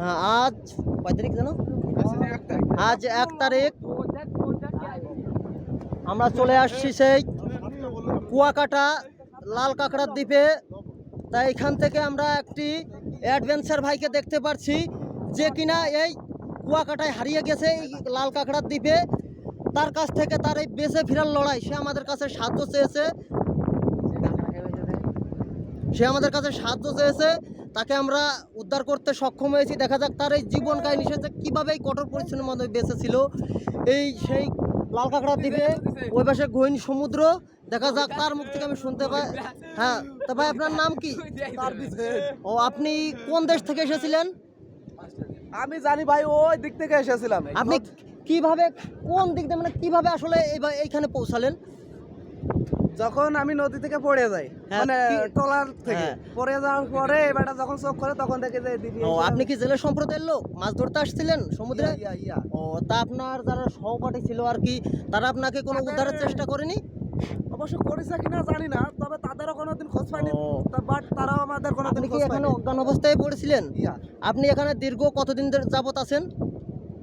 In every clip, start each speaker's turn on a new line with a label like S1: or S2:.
S1: হ্যাঁ, আজ কয় তারিখ জানো? আজ এক তারিখ। আমরা চলে আসছি সেই কুয়াকাটা লাল কাঁকড়ার দ্বীপে। তাই এখান থেকে আমরা একটি অ্যাডভেঞ্চার ভাইকে দেখতে পাচ্ছি যে কিনা এই কুয়াকাটায় হারিয়ে গেছে এই লাল কাঁকড়ার দ্বীপে। তার কাছ থেকে তার এই বেঁচে ফেরার লড়াই সে আমাদের কাছে সাহায্য চেয়েছে। সে আমাদের কাছে সাহায্য চেয়েছে। তাকে আমরা উদ্ধার করতে সক্ষম হয়েছি। দেখা যাক তার এই জীবন কাহিনী সে কীভাবে এই কঠোর পরিশ্রমের মধ্যে বেঁচে ছিল। এই সেই লাল কাঁকড়া দ্বীপে ওই পাশে গহীন সমুদ্র। দেখা যাক তার মুখ থেকে আমি শুনতে পাই। হ্যাঁ তা ভাই আপনার নাম কি? ও আপনি কোন দেশ থেকে এসেছিলেন?
S2: আমি জানি ভাই ওই দিক থেকে এসেছিলাম।
S1: আপনি কীভাবে কোন দিক দিয়ে মানে কীভাবে আসলে এই- এইখানে পৌঁছালেন?
S2: যখন আমি নদী থেকে পড়ে যাই
S1: হ্যাঁ,
S2: মানে
S1: কি-
S2: ট্রলার থেকে
S1: হ্যাঁ।
S2: পড়ে যাওয়ার পরে এবারটা যখন চোখ করে তখন দেখে যে দিদি
S1: ও আপনি কি জেলে সম্প্রদায়ের লোক? মাছ ধরতে আসছিলেন সমুদ্রে। ও তা আপনার যারা সহপাঠী ছিল আর কি তারা আপনাকে কোনো উদ্ধারের চেষ্টা করেনি?
S2: অবশ্য করেছে কিনা জানি না তবে তাদেরও কোনোদিন খোঁজ পাইনি বাট তারাও আমাদের কোনোদিন
S1: কি এখানে অজ্ঞান অবস্থায় পড়েছিলেন? আপনি এখানে দীর্ঘ কতদিন ধরে যাবত আছেন?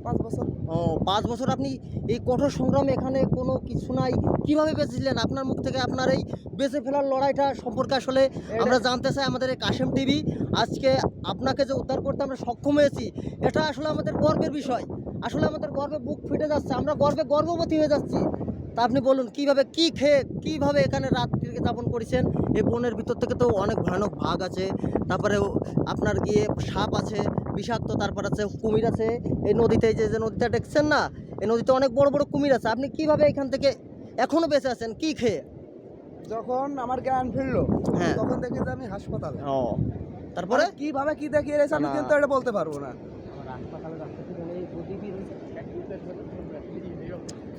S2: পাঁচ বছর?
S1: ও পাঁচ বছর আপনি এই কঠোর সংগ্রামে এখানে কোনো কিছু নাই। কীভাবে বেঁচেছিলেন? আপনার মুখ থেকে আপনার এই বেঁচে ফেলার লড়াইটা সম্পর্কে আসলে আমরা জানতে চাই আমাদের এই কাশেম টিভি। আজকে আপনাকে যে উদ্ধার করতে আমরা সক্ষম হয়েছি এটা আসলে আমাদের গর্বের বিষয়। আসলে আমাদের গর্বে বুক ফেটে যাচ্ছে আমরা গর্বে গর্ভবতী হয়ে যাচ্ছি। তা আপনি বলুন কীভাবে কি খেয়ে কীভাবে এখানে রাত্রি যাপন করেছেন? এই বনের ভিতর থেকে তো অনেক ভয়ানক ভাগ আছে। তারপরে আপনার গিয়ে সাপ আছে বিষাক্ত তারপর আছে কুমির আছে। এই নদীতে এই যে যে নদীটা দেখছেন না এই নদীতে অনেক বড় বড় কুমির আছে। আপনি কীভাবে এখান থেকে এখনও বেঁচে আছেন? কি খেয়ে?
S2: যখন আমার জ্ঞান ফিরলো
S1: হ্যাঁ।
S2: তখন দেখি যে আমি হাসপাতালে।
S1: ও তারপরে?
S2: কীভাবে কি দেখিয়ে রয়েছে আমি। কিন্তু এটা বলতে পারব না।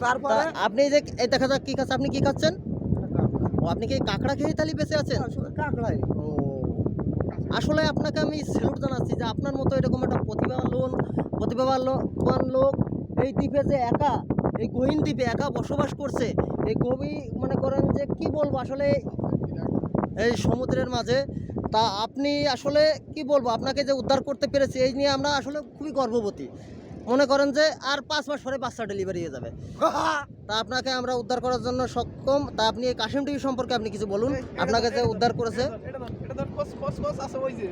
S2: তারপরে
S1: আপনি যে এই দেখা যাক কি খাচ্ছে। আপনি কি খাচ্ছেন? ও আপনি কি কাঁকড়া খেয়ে তাহলে বেঁচে আছেন?
S2: কাকড়াই।
S1: ও আসলে আপনাকে আমি স্যালুট জানাচ্ছি যে আপনার মতো এরকম একটা প্রতিভাবান লোন প্রতিভাবান লোক এই দ্বীপে যে একা, এই গহীন দ্বীপে একা বসবাস করছে, এই গভীর মনে করেন যে কি বলব আসলে এই সমুদ্রের মাঝে, তা আপনি আসলে কি বলব? আপনাকে যে উদ্ধার করতে পেরেছি, এই নিয়ে আমরা আসলে খুবই গর্ববতী মনে করেন যে আর পাঁচ মাস পরে বাচ্চা ডেলিভারি হয়ে যাবে। তা আপনাকে আমরা উদ্ধার করার জন্য সক্ষম। তা আপনি এই কাশিম টিভি সম্পর্কে আপনি কিছু বলুন। আপনাকে যে উদ্ধার করেছে।
S2: কস, কস, কস আছে ওই যে